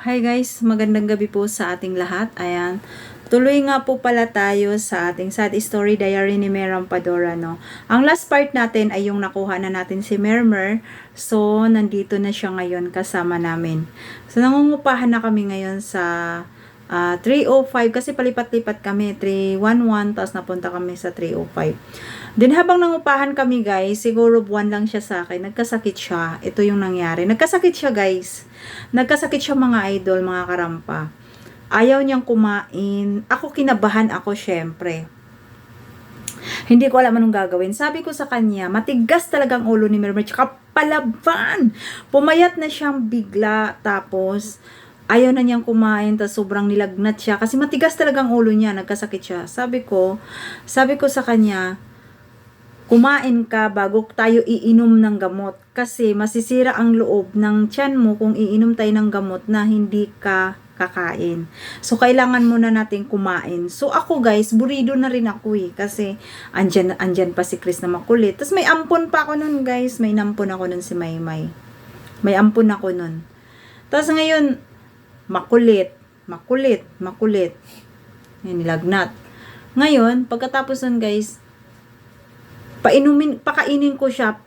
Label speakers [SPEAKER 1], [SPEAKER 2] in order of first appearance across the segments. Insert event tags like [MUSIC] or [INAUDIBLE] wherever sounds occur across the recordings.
[SPEAKER 1] Hi guys, magandang gabi po sa ating lahat. Ayan. Tuloy nga po pala tayo sa ating sad story diary ni Meram Padora, no. Ang last part natin ay yung nakuha na natin si Mermer. So, nandito na siya ngayon kasama namin. So, nangungupahan na kami ngayon sa ah, 305 kasi palipat-lipat kami. 311 tapos napunta kami sa 305. Then habang nangupahan kami guys, siguro buwan lang siya sa akin, nagkasakit siya. Ito yung nangyari. Nagkasakit siya guys. Nagkasakit siya mga idol, mga karampa. Ayaw niyang kumain. Ako kinabahan ako syempre. Hindi ko alam anong gagawin. Sabi ko sa kanya, matigas talagang ulo ni Mermer. Tsaka palaban. Pumayat na siyang bigla. Tapos, ayaw na niyang kumain. Tapos sobrang nilagnat siya. Kasi matigas talagang ulo niya. Nagkasakit siya. Sabi ko, sabi ko sa kanya, kumain ka bago tayo iinom ng gamot. Kasi masisira ang loob ng tiyan mo kung iinom tayo ng gamot na hindi ka kakain. So, kailangan muna natin kumain. So, ako guys, burido na rin ako eh. Kasi, andyan, andyan pa si Chris na makulit. Tapos, may ampon pa ako nun guys. May nampon ako nun si Maymay. May ampon ako nun. Tapos, ngayon, makulit. Makulit. Makulit. Yan, nilagnat. Ngayon, pagkatapos nun guys, painumin, pakainin ko siya,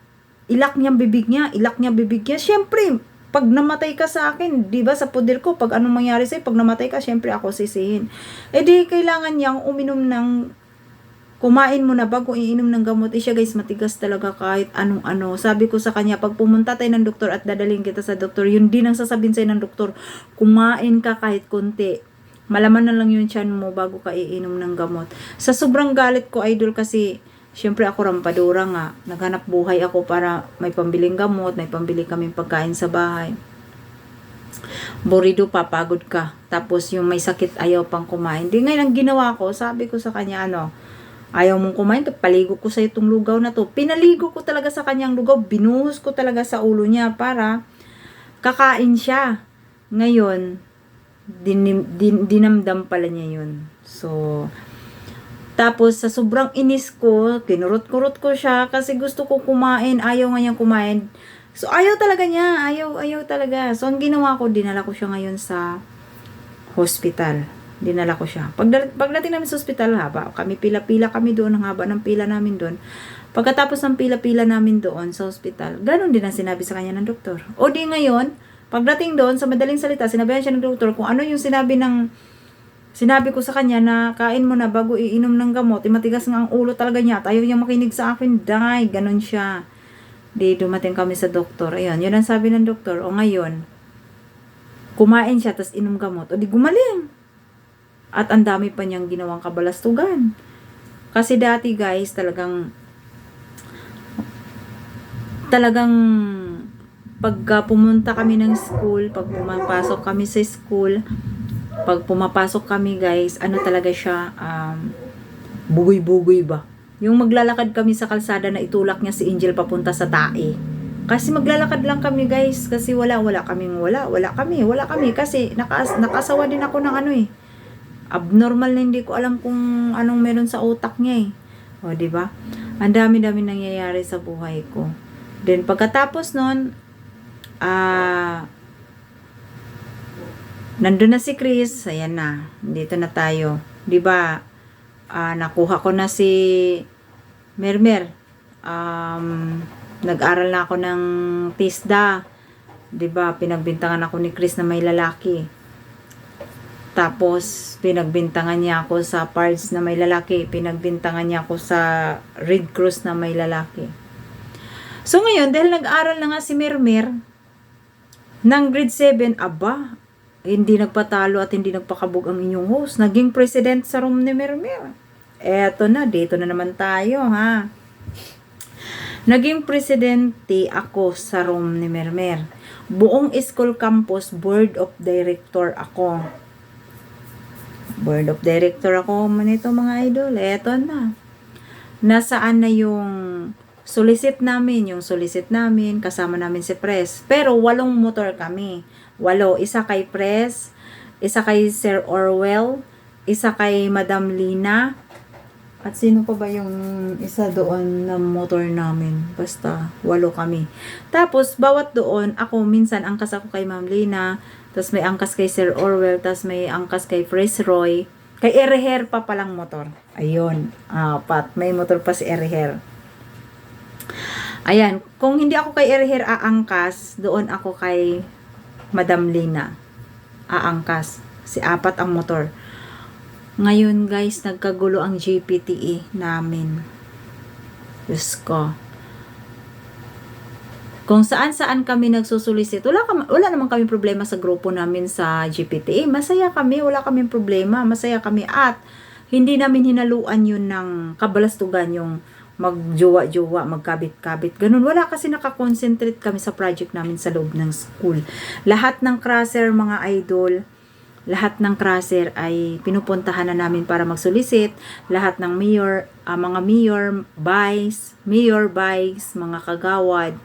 [SPEAKER 1] ilak niya bibig niya, ilak niya bibig niya. Siyempre, pag namatay ka sa akin, di ba sa poder ko, pag anong mangyari sa'yo, pag namatay ka, siyempre ako sisihin. E di, kailangan niyang uminom ng, kumain mo na bago iinom ng gamot. Eh siya guys, matigas talaga kahit anong ano. Sabi ko sa kanya, pag pumunta tayo ng doktor at dadaling kita sa doktor, yun din ang sasabihin sa'yo ng doktor, kumain ka kahit konti. Malaman na lang yung tiyan mo bago ka iinom ng gamot. Sa sobrang galit ko, idol, kasi Siyempre ako rampadura nga, naghanap buhay ako para may pambiling gamot, may pambili kaming pagkain sa bahay. Burido papagod ka. Tapos yung may sakit ayaw pang kumain. Di ngayon ang ginawa ko, sabi ko sa kanya ano, ayaw mong kumain, paligo ko sa itong lugaw na to. Pinaligo ko talaga sa kanyang lugaw, binuhos ko talaga sa ulo niya para kakain siya. Ngayon, dinim, din, dinamdam pala niya yun. So, tapos, sa sobrang inis ko, kinurot-kurot ko siya kasi gusto ko kumain. Ayaw nga kumain. So, ayaw talaga niya. Ayaw, ayaw talaga. So, ang ginawa ko, dinala ko siya ngayon sa hospital. Dinala ko siya. Pag, pagdating namin sa hospital, haba, kami pila-pila kami doon, ang haba ng pila namin doon. Pagkatapos ng pila-pila namin doon sa hospital, ganun din ang sinabi sa kanya ng doktor. O di ngayon, pagdating doon, sa madaling salita, sinabihan siya ng doktor kung ano yung sinabi ng Sinabi ko sa kanya na kain mo na bago iinom ng gamot. Eh, matigas nga ang ulo talaga niya. Ayaw niya makinig sa akin. Die. Ganon siya. Di dumating kami sa doktor. Ayun. Yun ang sabi ng doktor. O ngayon, kumain siya tapos inom gamot. O di gumaling. At ang dami pa niyang ginawang kabalastugan. Kasi dati guys, talagang talagang pagka pumunta kami ng school, pag pumapasok kami sa school, pag pumapasok kami guys, ano talaga siya, um, bugoy-bugoy ba? Yung maglalakad kami sa kalsada na itulak niya si Angel papunta sa tae. Kasi maglalakad lang kami guys, kasi wala, wala kaming wala, wala kami, wala kami, kasi nakas, nakasawa din ako ng ano eh. Abnormal na hindi ko alam kung anong meron sa utak niya eh. O, di ba? Ang dami-dami nangyayari sa buhay ko. Then, pagkatapos nun, ah, nandun na si Chris, ayan na, dito na tayo. 'Di ba? Ah, nakuha ko na si Mermer. Um, nag-aral na ako ng TISDA. 'Di ba? Pinagbintangan ako ni Chris na may lalaki. Tapos, pinagbintangan niya ako sa PARS na may lalaki. Pinagbintangan niya ako sa Red Cross na may lalaki. So, ngayon, dahil nag-aral na nga si Mermer, ng grade 7, aba, hindi nagpatalo at hindi nagpakabog ang inyong host. Naging president sa room ni Mermer. Eto na, dito na naman tayo, ha? Naging presidente ako sa room ni Mermer. Buong school campus, board of director ako. Board of director ako manito mga idol. Eto na. Nasaan na yung solicit namin, yung solicit namin, kasama namin si Press. Pero walong motor kami. Walo. Isa kay Press, isa kay Sir Orwell, isa kay Madam Lina, at sino pa ba yung isa doon na motor namin? Basta, walo kami. Tapos, bawat doon, ako minsan, ang ko kay Ma'am Lina, Tapos may angkas kay Sir Orwell, tapos may angkas kay Pres Roy. Kay Ereher pa palang motor. Ayun, apat. May motor pa si Ereher. Ayan, kung hindi ako kay Ereher aangkas, doon ako kay Madam Lina. Aangkas. Si apat ang motor. Ngayon guys, nagkagulo ang GPTE namin. Diyos ko. Kung saan-saan kami nagsusulisit, wala, kam- wala naman kami problema sa grupo namin sa GPTA. Masaya kami, wala kaming problema, masaya kami. At hindi namin hinaluan yun ng kabalastugan yung magjowa-jowa, magkabit-kabit. Ganun, wala kasi nakakonsentrate kami sa project namin sa loob ng school. Lahat ng crosser, mga idol, lahat ng crosser ay pinupuntahan na namin para magsolicit. Lahat ng mayor, ah, mga mayor, vice, mayor, vice, mga kagawad,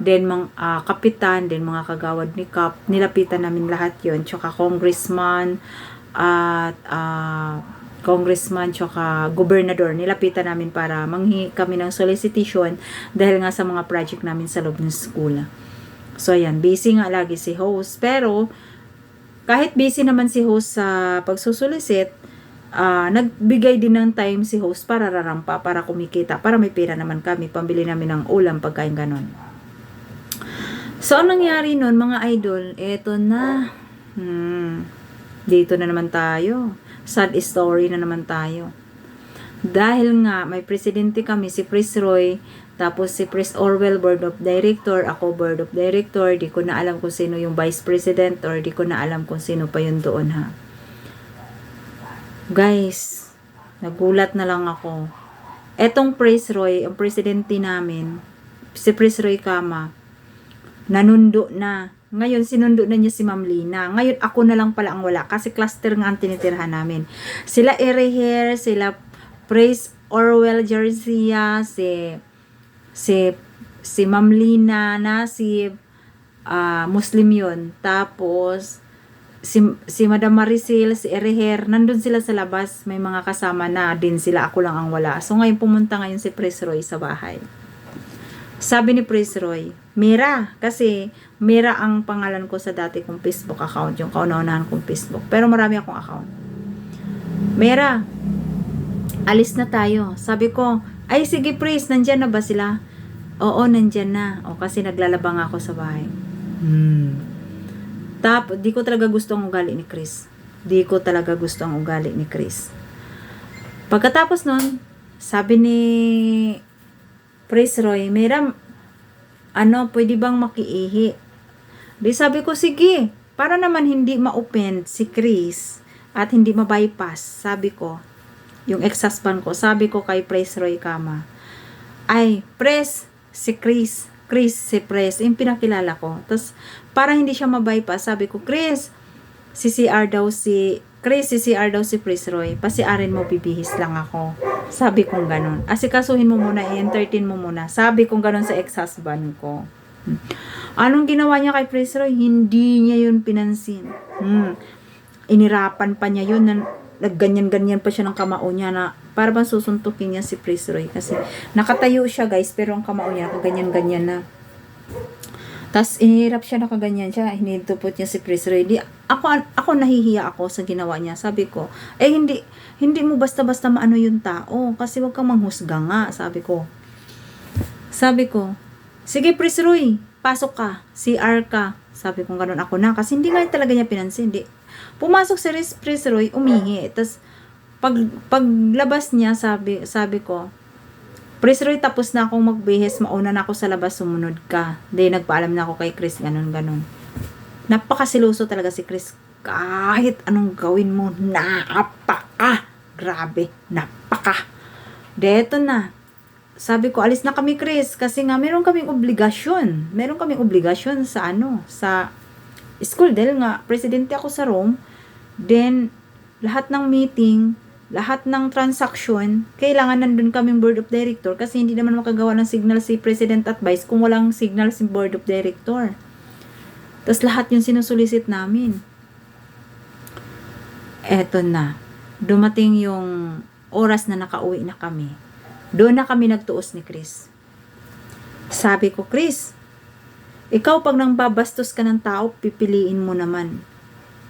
[SPEAKER 1] then mga ah, kapitan, then mga kagawad ni Kap, nilapitan namin lahat yon Tsaka congressman, at ah, congressman, tsaka gobernador, nilapitan namin para manghi kami ng solicitation dahil nga sa mga project namin sa loob ng school. So, ayan, busy nga lagi si host. Pero, kahit busy naman si host sa pagsusulisit, ah nagbigay din ng time si host para rarampa, para kumikita, para may pera naman kami, pambili namin ng ulam, pagkain ganon. So, anong nangyari nun, mga idol? Eto na. Hmm, dito na naman tayo. Sad story na naman tayo. Dahil nga, may presidente kami, si Pris Roy, tapos si Pris Orwell, board of director, ako board of director, di ko na alam kung sino yung vice president or di ko na alam kung sino pa yun doon ha. Guys, nagulat na lang ako. Etong Pris Roy, ang presidente namin, si Pris Roy Kama, nanundo na. Ngayon, sinundo na niya si Ma'am Lina. Ngayon, ako na lang pala ang wala. Kasi cluster nga ang tinitirhan namin. Sila Ereher, sila Praise Orwell Garcia, si si si Ma'am Lina na si ah, Muslim yun. Tapos si, si Madam Maricel, si Ereher, nandun sila sa labas. May mga kasama na din sila. Ako lang ang wala. So ngayon pumunta ngayon si Pres Roy sa bahay. Sabi ni Pres Roy, Mira, kasi Mira ang pangalan ko sa dati kong Facebook account, yung kauna-unahan kong Facebook. Pero marami akong account. Mira, alis na tayo. Sabi ko, ay sige Pres, nandyan na ba sila? Oo, nandyan na. O kasi naglalaba nga ako sa bahay. Hmm. Tap, di ko talaga gusto ang ugali ni Chris. Di ko talaga gusto ang ugali ni Chris. Pagkatapos nun, sabi ni Pres Roy, Mira, ano, pwede bang makiihi? Di sabi ko, sige, para naman hindi ma-open si Chris at hindi ma-bypass, sabi ko, yung ex-husband ko, sabi ko kay Pres Roy Kama, ay, Pres, si Chris, Chris, si Pres, yung pinakilala ko. Tapos, para hindi siya ma-bypass, sabi ko, Chris, si CR daw si, Chris, si CR daw si Pres Roy, pasiarin mo, bibihis lang ako. Sabi kong ganun. Asikasuhin mo muna, i-entertain mo muna. Sabi kong ganun sa ex-husband ko. Hmm. Anong ginawa niya kay Pres Roy? Hindi niya yun pinansin. Hmm. Inirapan pa niya yun. Na, nagganyan-ganyan pa siya ng kamao niya na para bang susuntukin niya si Pres Roy. Kasi nakatayo siya guys, pero ang kamao niya nakaganyan-ganyan na. Tapos inihirap siya nakaganyan siya, hinitupot niya si Pres Roy. Di, ako, ako nahihiya ako sa ginawa niya. Sabi ko, eh hindi, hindi mo basta-basta maano yung tao. Kasi wag kang manghusga nga, sabi ko. Sabi ko, sige Pres Roy, pasok ka, CR ka. Sabi ko ganun ako na, kasi hindi nga talaga niya pinansin. Di, pumasok si Pres Roy, umihi. Tapos, pag, paglabas niya, sabi, sabi ko, Pres Roy, tapos na akong magbihis, mauna na ako sa labas, sumunod ka. Di, nagpaalam na ako kay Chris, ganun, ganun. Napakasiloso talaga si Chris. Kahit anong gawin mo, napaka. Grabe, napaka. Deto na. Sabi ko, alis na kami, Chris, kasi nga meron kaming obligasyon. Meron kaming obligasyon sa ano, sa school dahil nga presidente ako sa Rome. Then lahat ng meeting, lahat ng transaction, kailangan nandun kaming board of director kasi hindi naman makagawa ng signal si president at vice kung walang signal si board of director. Tapos lahat yung sinusulisit namin. Eto na. Dumating yung oras na nakauwi na kami. Doon na kami nagtuos ni Chris. Sabi ko, Chris, ikaw pag nang babastos ka ng tao, pipiliin mo naman.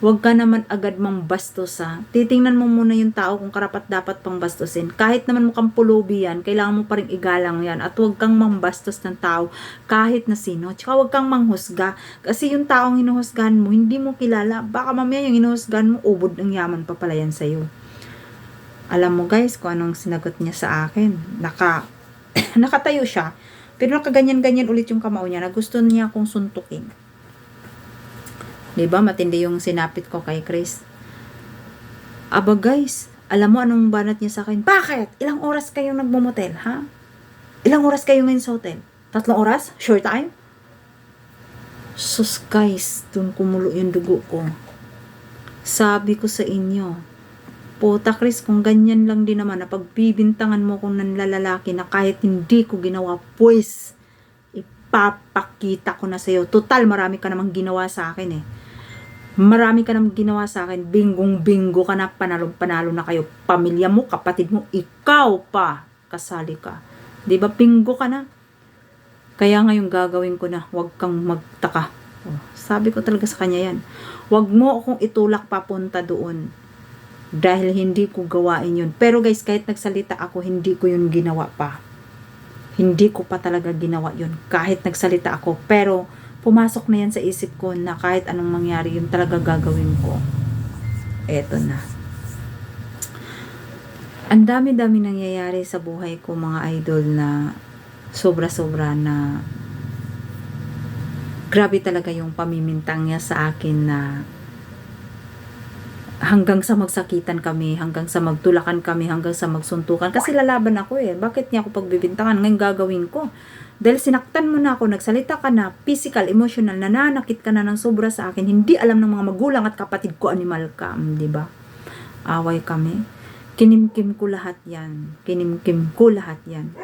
[SPEAKER 1] Huwag ka naman agad mang bastos ha. Titingnan mo muna yung tao kung karapat dapat pang bastusin. Kahit naman mukhang pulubi yan, kailangan mo pa rin igalang yan. At huwag kang mangbastos ng tao kahit na sino. Tsaka huwag kang manghusga. Kasi yung taong hinuhusgahan mo, hindi mo kilala. Baka mamaya yung hinuhusgahan mo, ubod ng yaman pa pala yan sa'yo. Alam mo guys kung anong sinagot niya sa akin. Naka, [CLEARS THROAT] nakatayo siya. Pero nakaganyan-ganyan ulit yung kamao niya na gusto niya akong suntukin. 'Di ba Matindi yung sinapit ko kay Chris. Aba guys, alam mo anong banat niya sa akin? Bakit? Ilang oras kayong nagmumotel, ha? Ilang oras kayo ngayon sa hotel? Tatlong oras? Short time? Sus guys, dun kumulo yung dugo ko. Sabi ko sa inyo, Puta Chris, kung ganyan lang din naman na pagbibintangan mo kung nanlalalaki na kahit hindi ko ginawa, pues, ipapakita ko na sa'yo. Total, marami ka namang ginawa sa akin eh. Marami ka namang ginawa sa akin. Bingong-bingo ka na, panalo-panalo na kayo. Pamilya mo, kapatid mo, ikaw pa, kasali ka. Ba, bingo ka na. Kaya ngayon gagawin ko na, huwag kang magtaka. Oh, sabi ko talaga sa kanya yan. Huwag mo akong itulak papunta doon dahil hindi ko gawain yun. Pero guys, kahit nagsalita ako, hindi ko yun ginawa pa. Hindi ko pa talaga ginawa yun. Kahit nagsalita ako. Pero, pumasok na yan sa isip ko na kahit anong mangyari, yun talaga gagawin ko. Eto na. Ang dami-dami nangyayari sa buhay ko, mga idol, na sobra-sobra na grabe talaga yung pamimintang niya sa akin na hanggang sa magsakitan kami, hanggang sa magtulakan kami, hanggang sa magsuntukan. Kasi lalaban ako eh. Bakit niya ako pagbibintangan? Ngayon gagawin ko. Dahil sinaktan mo na ako, nagsalita ka na, physical, emotional, nananakit ka na ng sobra sa akin, hindi alam ng mga magulang at kapatid ko, animal ka, mm, di ba? Away kami. Kinimkim ko lahat yan. Kinimkim ko lahat yan.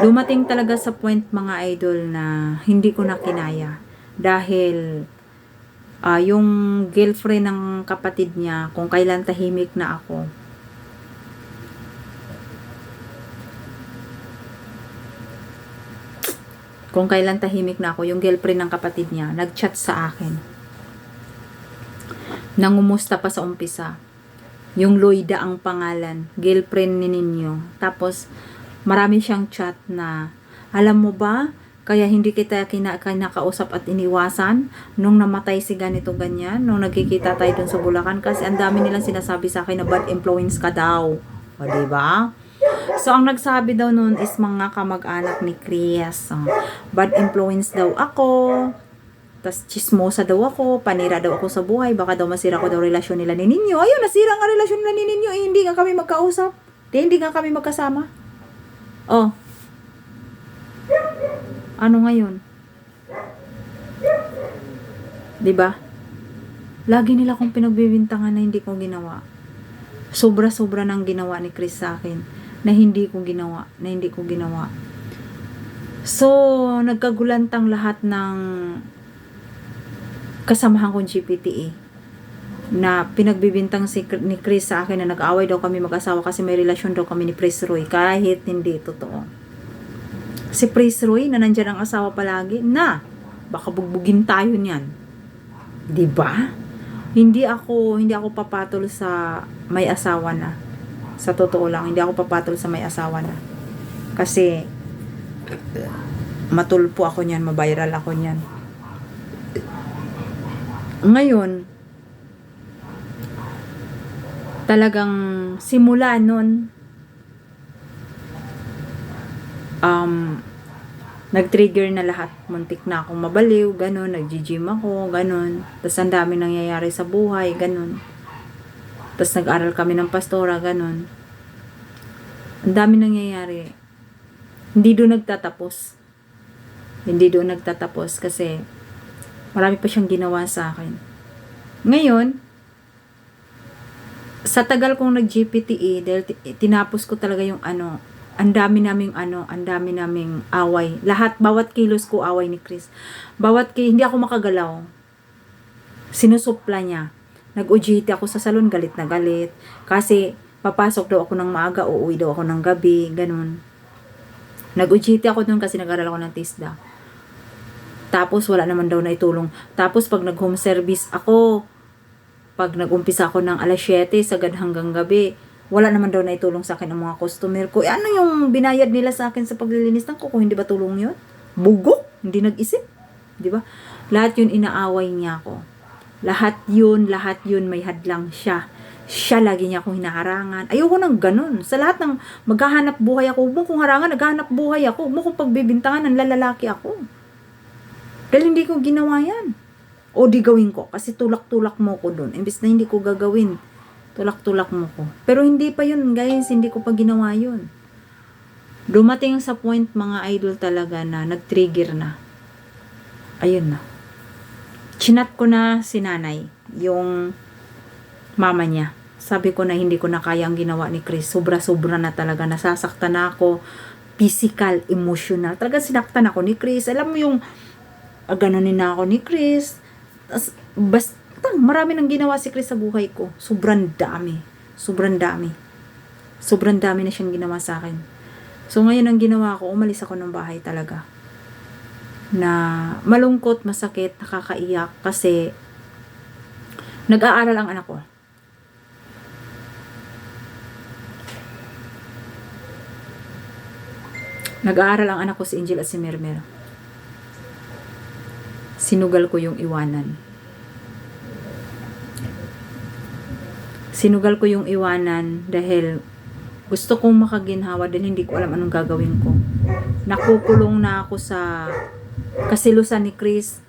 [SPEAKER 1] Dumating talaga sa point mga idol na hindi ko na kinaya. Dahil ah yung girlfriend ng kapatid niya, kung kailan tahimik na ako. Kung kailan tahimik na ako, yung girlfriend ng kapatid niya, nag-chat sa akin. Nangumusta pa sa umpisa. Yung Loida ang pangalan, girlfriend ni Ninyo. Tapos, marami siyang chat na, alam mo ba, kaya hindi kita kina, kinakausap at iniwasan nung namatay si ganito ganyan, nung nagkikita tayo dun sa Bulacan kasi ang dami nilang sinasabi sa akin na bad influence ka daw. O, diba? So, ang nagsabi daw nun is mga kamag-anak ni Chris. Oh, bad influence daw ako. Tapos, chismosa daw ako. Panira daw ako sa buhay. Baka daw masira ko daw relasyon nila ni Ninyo. Ayun, nasira nga relasyon nila ni Ninyo. Eh, hindi nga kami magkausap. Di, hindi nga kami magkasama. Oh, ano ngayon? 'Di ba? Lagi nila akong pinagbibintangan na hindi ko ginawa. Sobra-sobra nang ginawa ni Chris sa akin na hindi ko ginawa, na hindi ko ginawa. So, nagkagulantang lahat ng kasamahan kong GPTA na pinagbibintang si ni Chris sa akin na nag-away daw kami mag-asawa kasi may relasyon daw kami ni Chris Roy kahit hindi totoo si Praise Roy na nandyan ang asawa palagi na baka bugbugin tayo niyan. 'Di ba? Hindi ako hindi ako papatol sa may asawa na. Sa totoo lang, hindi ako papatol sa may asawa na. Kasi matulpo ako niyan, mabiral ako niyan. Ngayon, talagang simula nun, um, nag-trigger na lahat. Muntik na akong mabaliw, ganun. Nag-gym ako, ganun. Tapos ang dami nangyayari sa buhay, ganun. Tapos nag-aral kami ng pastora, ganun. Ang dami nangyayari. Hindi doon nagtatapos. Hindi doon nagtatapos kasi marami pa siyang ginawa sa akin. Ngayon, sa tagal kong nag-GPTE, dahil tinapos ko talaga yung ano, ang dami naming ano, ang dami naming away. Lahat, bawat kilos ko away ni Chris. Bawat ki, hindi ako makagalaw. Sinusupla niya. Nag-UGT ako sa salon, galit na galit. Kasi, papasok daw ako ng maaga, uuwi daw ako ng gabi, ganun. Nag-UGT ako dun kasi nag-aral ako ng TISDA. Tapos wala naman daw na itulong. Tapos pag nag-home service ako, pag nag-umpisa ako ng alas 7 sagad hanggang gabi, wala naman daw na itulong sa akin ang mga customer ko. Eh, ano yung binayad nila sa akin sa paglilinis ng kuko? Hindi ba tulong yun? Bugo? Hindi nag-isip? Di ba? Lahat yun inaaway niya ako. Lahat yun, lahat yun may hadlang siya. Siya lagi niya akong hinaharangan. Ayoko nang ganun. Sa lahat ng maghahanap buhay ako, huwag mo kong harangan, naghahanap buhay ako. Huwag mo kong pagbibintangan ng lalalaki ako. Dahil hindi ko ginawa yan. O di gawin ko. Kasi tulak-tulak mo ko dun. Imbis na hindi ko gagawin, tulak-tulak mo ko. Pero hindi pa yun, guys. Hindi ko pa ginawa yun. Dumating sa point, mga idol talaga na nag-trigger na. Ayun na. Chinat ko na si nanay, yung mama niya. Sabi ko na hindi ko na kaya ang ginawa ni Chris. Sobra-sobra na talaga. Nasasaktan na ako. Physical, emotional. Talaga sinaktan ako ni Chris. Alam mo yung ah, ganunin na ako ni Chris. Basta, marami nang ginawa si Chris sa buhay ko. Sobrang dami. Sobrang dami. Sobrang dami na siyang ginawa sa akin. So, ngayon ang ginawa ko, umalis ako ng bahay talaga. Na malungkot, masakit, nakakaiyak kasi nag-aaral ang anak ko. Nag-aaral ang anak ko si Angel at si Mermer. Sinugal ko yung iwanan. Sinugal ko yung iwanan dahil gusto kong makaginhawa dahil hindi ko alam anong gagawin ko. Nakukulong na ako sa kasilusan ni Chris.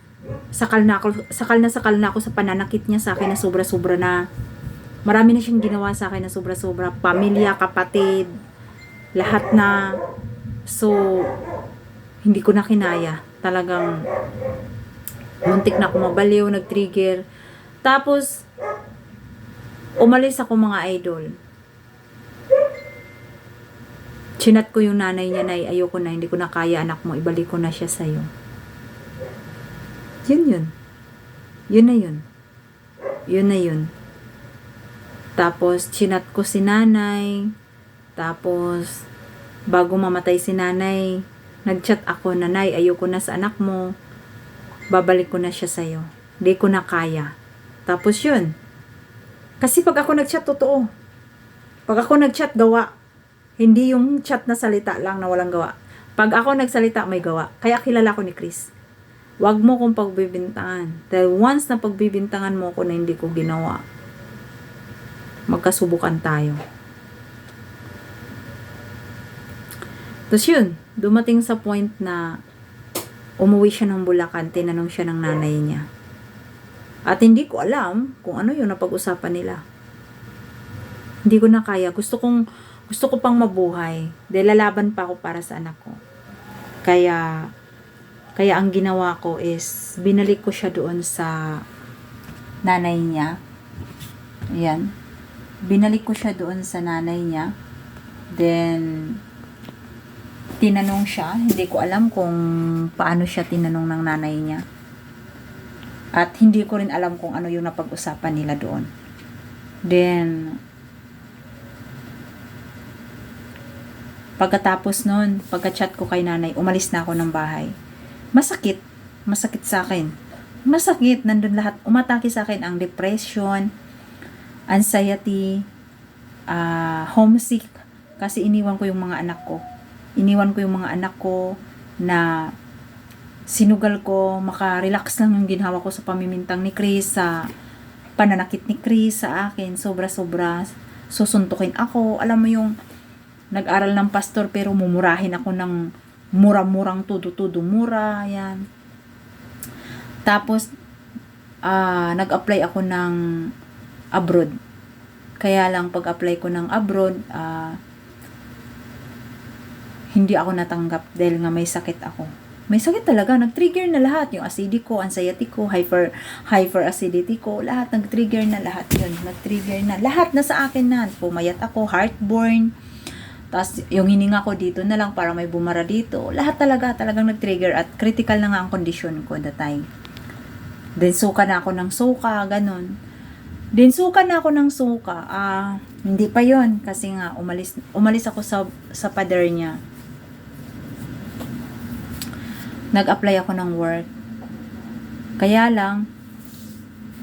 [SPEAKER 1] Sakal na ako, sakal na sakal na ako sa pananakit niya sa akin na sobra-sobra na. Marami na siyang ginawa sa akin na sobra-sobra. Pamilya, kapatid, lahat na. So, hindi ko na kinaya. Talagang muntik na ako mabaliw, nag-trigger. Tapos, umalis ako mga idol. Chinat ko yung nanay niya na ayoko na, hindi ko na kaya anak mo, ibalik ko na siya sa'yo. Yun yun. Yun na yun. Yun na yun. Tapos, chinat ko si nanay. Tapos, bago mamatay si nanay, nagchat ako, nanay, ayoko na sa anak mo. Babalik ko na siya sa'yo. Hindi ko na kaya. Tapos yun. Kasi pag ako nagchat, totoo. Pag ako nagchat, gawa. Hindi yung chat na salita lang na walang gawa. Pag ako nagsalita, may gawa. Kaya kilala ko ni Chris. Huwag mo kong pagbibintangan. Dahil once na pagbibintangan mo ko na hindi ko ginawa, magkasubukan tayo. Tapos yun, dumating sa point na umuwi siya ng Bulacan, tinanong siya ng nanay niya. At hindi ko alam kung ano yung napag-usapan nila. Hindi ko na kaya. Gusto kong, gusto ko pang mabuhay. Dahil lalaban pa ako para sa anak ko. Kaya, kaya ang ginawa ko is, binalik ko siya doon sa nanay niya. Ayan. Binalik ko siya doon sa nanay niya. Then, tinanong siya. Hindi ko alam kung paano siya tinanong ng nanay niya. At hindi ko rin alam kung ano yung napag-usapan nila doon. Then, pagkatapos nun, pagka-chat ko kay nanay, umalis na ako ng bahay. Masakit. Masakit sa akin. Masakit. Nandun lahat. Umatake sa akin ang depression, anxiety, ah, homesick. Kasi iniwan ko yung mga anak ko. Iniwan ko yung mga anak ko na sinugal ko, makarelax lang yung ginawa ko sa pamimintang ni Chris, sa pananakit ni Chris sa akin, sobra-sobra, susuntukin ako, alam mo yung nag-aral ng pastor pero mumurahin ako ng mura-murang tudo-tudo mura, yan. Tapos, ah nag-apply ako ng abroad. Kaya lang pag-apply ko ng abroad, ah hindi ako natanggap dahil nga may sakit ako may sakit talaga. Nag-trigger na lahat. Yung acidic ko, anxiety ko, hyper, hyper acidity ko, lahat nag-trigger na lahat yun. Nag-trigger na. Lahat na sa akin na. Pumayat ako, heartburn. Tapos yung hininga ko dito na lang para may bumara dito. Lahat talaga, talagang nag-trigger at critical na nga ang condition ko that time. Then suka na ako ng suka, ganun. Then suka na ako ng suka. Ah, hindi pa yon kasi nga umalis umalis ako sa sa pader niya nag-apply ako ng work. Kaya lang,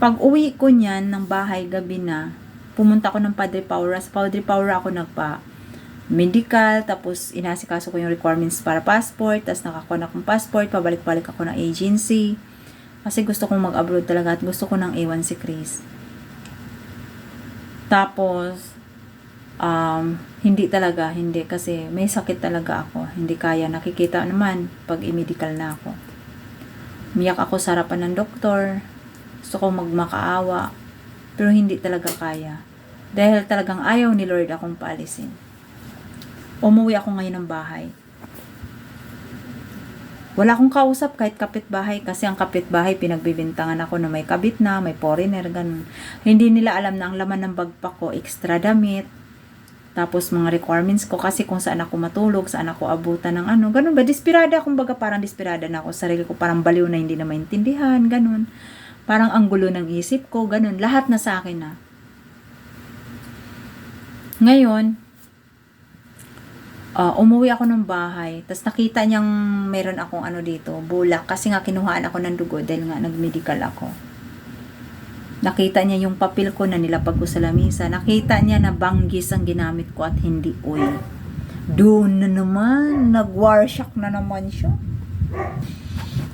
[SPEAKER 1] pag uwi ko niyan ng bahay gabi na, pumunta ko ng Padre Paura. Sa Padre Paura ako nagpa medical, tapos inasikaso ko yung requirements para passport, tapos nakakuha na akong passport, pabalik-balik ako ng agency. Kasi gusto kong mag-abroad talaga at gusto ko ng A1 si Chris. Tapos, um, hindi talaga, hindi. Kasi may sakit talaga ako. Hindi kaya. Nakikita naman pag i-medical na ako. Miyak ako sa harapan ng doktor. Gusto kong magmakaawa. Pero hindi talaga kaya. Dahil talagang ayaw ni Lord akong paalisin. Umuwi ako ngayon ng bahay. Wala akong kausap kahit kapitbahay kasi ang kapitbahay pinagbibintangan ako na may kabit na, may foreigner, ganun. Hindi nila alam na ang laman ng bagpak ko, extra damit, tapos mga requirements ko kasi kung saan ako matulog, saan ako abutan ng ano, ganun ba? Desperada, kumbaga parang desperada na ako. Sarili ko parang baliw na hindi na maintindihan, ganun. Parang ang gulo ng isip ko, ganun. Lahat na sa akin na. Ngayon, uh, umuwi ako ng bahay, tapos nakita niyang meron akong ano dito, bulak, kasi nga kinuhaan ako ng dugo dahil nga nag-medical ako. Nakita niya yung papel ko na nilapag ko sa lamisa. Nakita niya na banggis ang ginamit ko at hindi oil. Doon na naman, nag-warshock na naman siya.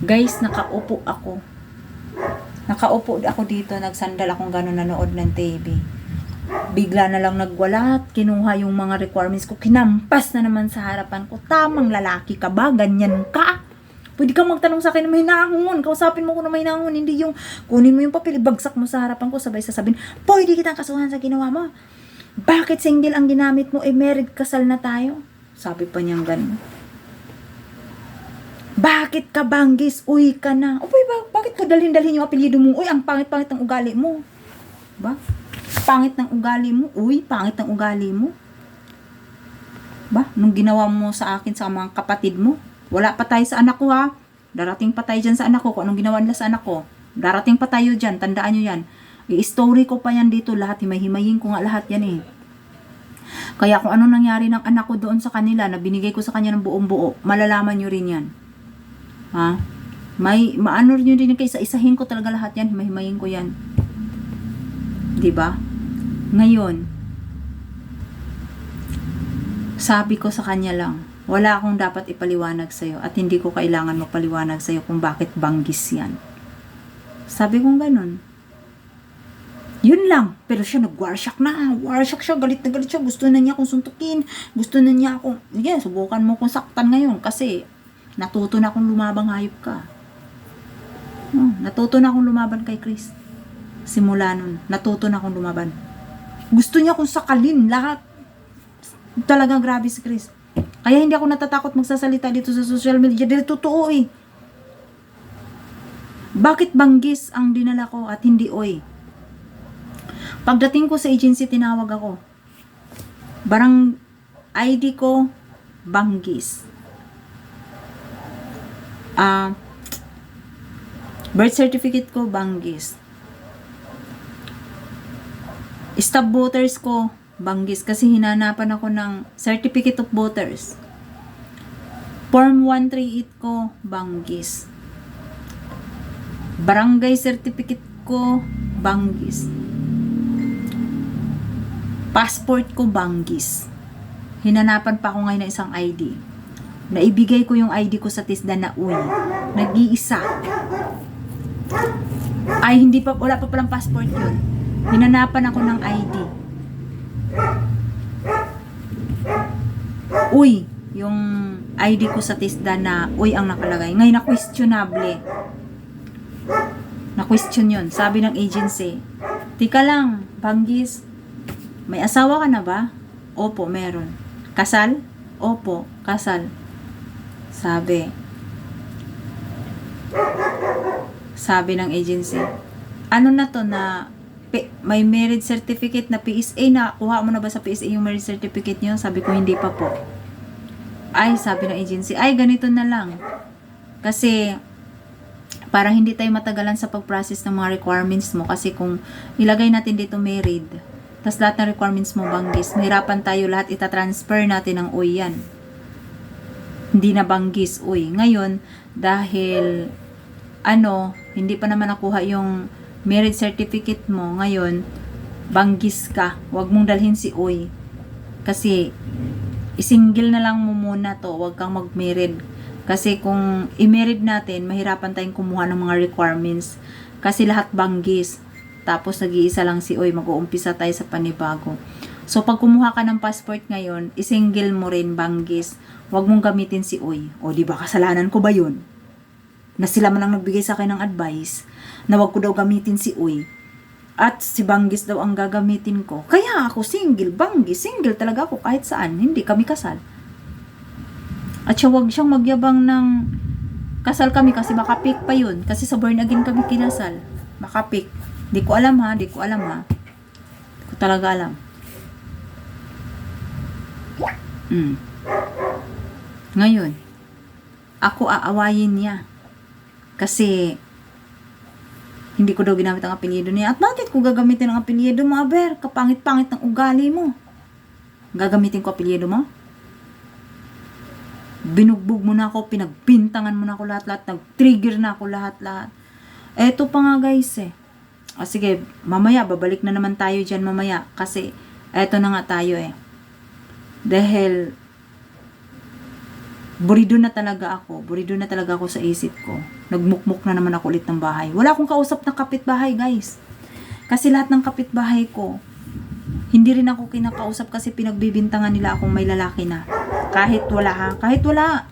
[SPEAKER 1] Guys, nakaupo ako. Nakaupo ako dito, nagsandal akong gano'n nanood ng TV. Bigla na lang nagwala at kinuha yung mga requirements ko. Kinampas na naman sa harapan ko. Tamang lalaki ka ba? Ganyan ka? Pwede kang magtanong sa akin na may hinahon. Kausapin mo ko na may hinahon. Hindi yung kunin mo yung papel, bagsak mo sa harapan ko, sabay sasabihin, pwede kitang kasuhan sa ginawa mo. Bakit single ang ginamit mo? Eh, married kasal na tayo. Sabi pa niyang ganun. Bakit ka banggis? Uy ka na. Uy, ba, bakit ko dalhin-dalhin yung apelyido mo? Uy, ang pangit-pangit ng ugali mo. Ba? Pangit ng ugali mo. Uy, pangit ng ugali mo. Ba? Nung ginawa mo sa akin sa mga kapatid mo, wala pa tayo sa anak ko ha. Darating pa tayo dyan sa anak ko. Kung anong ginawa nila sa anak ko. Darating pa tayo dyan. Tandaan nyo yan. I-story ko pa yan dito. Lahat himay-himayin ko nga lahat yan eh. Kaya kung ano nangyari ng anak ko doon sa kanila na binigay ko sa kanya ng buong buo, malalaman nyo rin yan. Ha? May, maano nyo rin kaysa isahin ko talaga lahat yan. Himay-himayin ko yan. ba? Ngayon, sabi ko sa kanya lang, wala akong dapat ipaliwanag sa'yo at hindi ko kailangan magpaliwanag sa'yo kung bakit banggis yan. Sabi kong ganun. Yun lang. Pero siya nag-warshock na. Warshock siya. Galit na galit siya. Gusto na niya akong suntukin. Gusto na niya akong... Yeah, subukan mo kong saktan ngayon. Kasi natuto na akong lumabang hayop ka. Oh, natuto na akong lumaban kay Chris. Simula nun. Natuto na akong lumaban. Gusto niya akong sakalin. Lahat. Talagang grabe si Chris. Kaya hindi ako natatakot magsasalita dito sa social media. Dahil totoo eh. Bakit banggis ang dinala ko at hindi oy? Pagdating ko sa agency, tinawag ako. Barang ID ko, banggis. Ah, birth certificate ko, banggis. Stop voters ko, banggis. Kasi hinanapan ako ng certificate of voters. Form 138 ko, banggis. Barangay certificate ko, banggis. Passport ko, banggis. Hinanapan pa ako ngayon ng isang ID. Naibigay ko yung ID ko sa TISDA na uy. Nag-iisa. Ay, hindi pa, wala pa palang passport yun. Hinanapan ako ng ID. Uy, yung ID ko sa TISDA na uy ang nakalagay. Ngayon na questionable. Na-question yun. Sabi ng agency, Tika lang, Banggis, may asawa ka na ba? Opo, meron. Kasal? Opo, kasal. Sabi. Sabi ng agency, ano na to na may marriage certificate na PSA na kuha mo na ba sa PSA yung marriage certificate niyo? Sabi ko hindi pa po. Ay, sabi ng agency, ay ganito na lang. Kasi para hindi tayo matagalan sa pag-process ng mga requirements mo kasi kung ilagay natin dito married, tas lahat ng requirements mo banggis, mahirapan tayo lahat itatransfer natin ng uy yan. Hindi na banggis uy. Ngayon, dahil ano, hindi pa naman nakuha yung marriage certificate mo, ngayon, banggis ka. Huwag mong dalhin si Uy. Kasi, isingle na lang mo muna to. Huwag kang mag-married. Kasi kung i-married natin, mahirapan tayong kumuha ng mga requirements. Kasi lahat banggis. Tapos nag-iisa lang si Uy, mag-uumpisa tayo sa panibago. So, pag kumuha ka ng passport ngayon, isingle mo rin banggis. Huwag mong gamitin si Uy. O, di ba kasalanan ko ba yun? Na sila man ang nagbigay sa akin ng advice na wag ko daw gamitin si Uy. At si Banggis daw ang gagamitin ko. Kaya ako single, Banggis, single talaga ako kahit saan. Hindi kami kasal. At siya wag siyang magyabang ng kasal kami kasi makapik pa yun. Kasi sa born again kami kinasal. Makapik. Di ko alam ha, di ko alam ha. Di ko talaga alam. Mm. Ngayon, ako aawayin niya. Kasi, hindi ko daw ginamit ang apelyido niya. At bakit ko gagamitin ang apelyido mo, Aber? Kapangit-pangit ng ugali mo. Gagamitin ko apelyido mo? Binugbog mo na ako, pinagbintangan mo na ako lahat-lahat, nag-trigger na ako lahat-lahat. Eto pa nga guys eh. O sige, mamaya, babalik na naman tayo dyan mamaya. Kasi, eto na nga tayo eh. Dahil, burido na talaga ako. Burido na talaga ako sa isip ko. Nagmukmuk na naman ako ulit ng bahay. Wala akong kausap na kapitbahay, guys. Kasi lahat ng kapitbahay ko, hindi rin ako kinakausap kasi pinagbibintangan nila akong may lalaki na. Kahit wala ha. Kahit wala.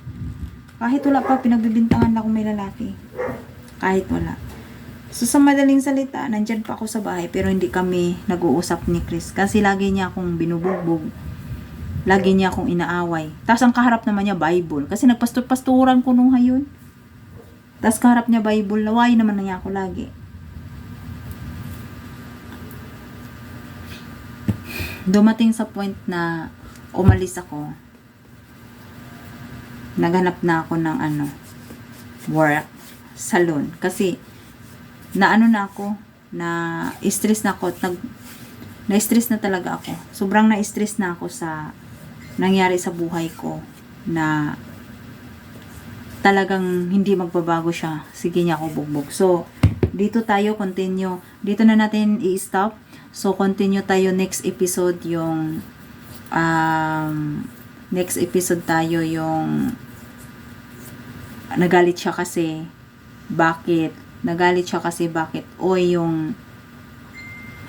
[SPEAKER 1] Kahit wala pa, pinagbibintangan na akong may lalaki. Kahit wala. So, sa madaling salita, nandyan pa ako sa bahay pero hindi kami nag-uusap ni Chris. Kasi lagi niya akong binubugbog. Lagi niya akong inaaway. Tapos ang kaharap naman niya, Bible. Kasi nagpastor-pasturan ko nung hayon. Tapos kaharap niya, Bible. Laway naman na niya ako lagi. Dumating sa point na umalis ako. Naghanap na ako ng ano, work, salon. Kasi, naano na ako, na stress na ako, nag, na-stress na talaga ako. Sobrang na-stress na ako sa nangyari sa buhay ko na talagang hindi magbabago siya. Sige niya ako bugbog. So, dito tayo continue. Dito na natin i-stop. So, continue tayo next episode yung um, next episode tayo yung nagalit siya kasi bakit nagalit siya kasi bakit o yung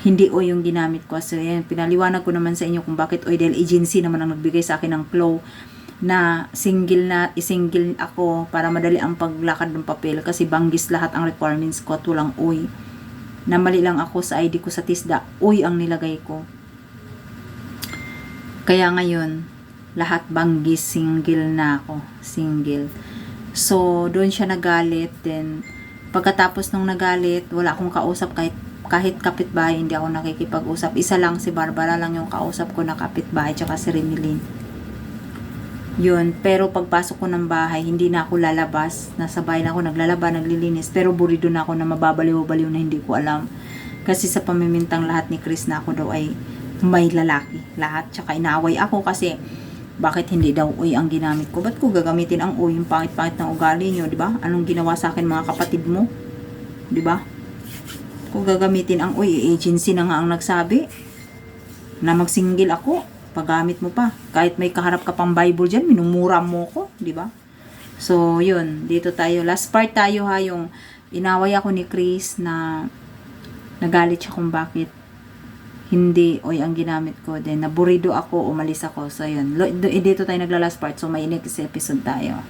[SPEAKER 1] hindi o yung ginamit ko. So, yan, pinaliwanag ko naman sa inyo kung bakit oil agency naman ang nagbigay sa akin ng flow na single na isingle ako para madali ang paglakad ng papel kasi banggis lahat ang requirements ko at walang uy. Na mali lang ako sa ID ko sa TISDA, uy ang nilagay ko. Kaya ngayon, lahat banggis single na ako. Single. So, doon siya nagalit. Then, pagkatapos nung nagalit, wala akong kausap kahit kahit kapitbahay, hindi ako nakikipag-usap. Isa lang, si Barbara lang yung kausap ko na kapitbahay, tsaka si Remilin. Yun, pero pagpasok ko ng bahay, hindi na ako lalabas. Nasa bahay na ako, naglalaba, naglilinis. Pero burido na ako na mababaliw-baliw na hindi ko alam. Kasi sa pamimintang lahat ni Chris na ako daw ay may lalaki. Lahat, tsaka inaaway ako kasi bakit hindi daw uy ang ginamit ko? Ba't ko gagamitin ang uy? Yung pangit-pangit ng ugali nyo, di ba? Anong ginawa sa akin mga kapatid mo? Di ba? Kung gagamitin ang uy, agency na nga ang nagsabi na magsinggil ako, paggamit mo pa. Kahit may kaharap ka pang Bible dyan, minumura mo ko, di ba? So, yun, dito tayo. Last part tayo ha, yung inaway ako ni Chris na nagalit siya kung bakit hindi oy ang ginamit ko. Then, naburido ako, umalis ako. So, yun. Dito tayo nagla last part. So, may next episode tayo.